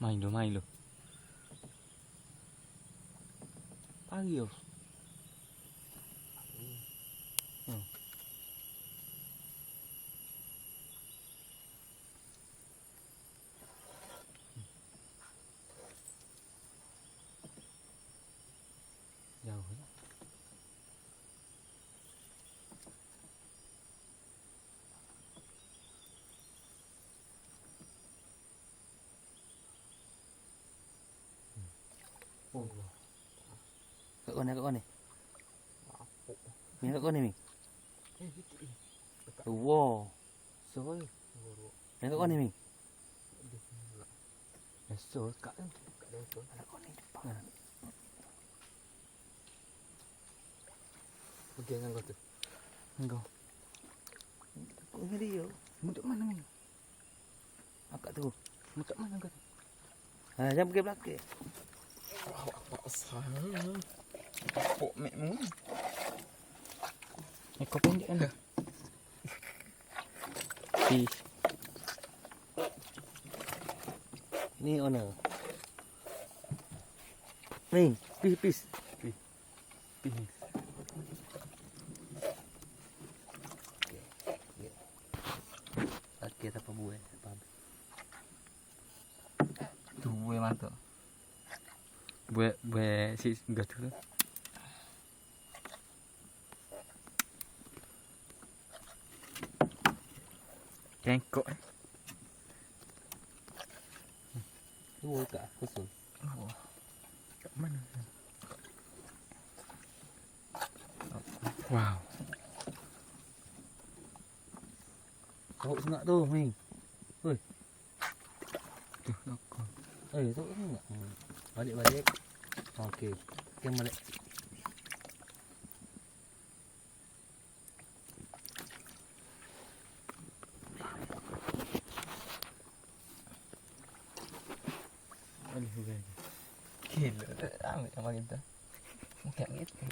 Milo, Milo. Adiós. Oh, Kat kau ni, kat kau ni. Ni kat kau ni, Ming. eh, itu eh. Wow. Soal. Ni kat kau ni, Ming. Ya, soal kat tu. Kat tu. Kat kau ni. Ha. Pergi dengan kau tu. Engkau. Kau ni dia. Mutuk mana ni? Akak tu. Mutuk mana kau tu? Ha, jangan pergi belakang. Awak pasal. Pok mek mu. Ekor pendek kan? Fish. Ni owner. Ming, peace, peace. Fish. Okey, tak apa buat. Tak. Tu buat mantap. Buat buat si enggak tu. Tengkok. Tu kat khusus. Oh. Kat mana? Wow. Kau sengak tu, Ming. Tu aku. Eh, tu sengak. Hmm. Balik-balik. Okey. Okey, balik. Bukan. Gila. Ambil sama kita. Bukan gitu.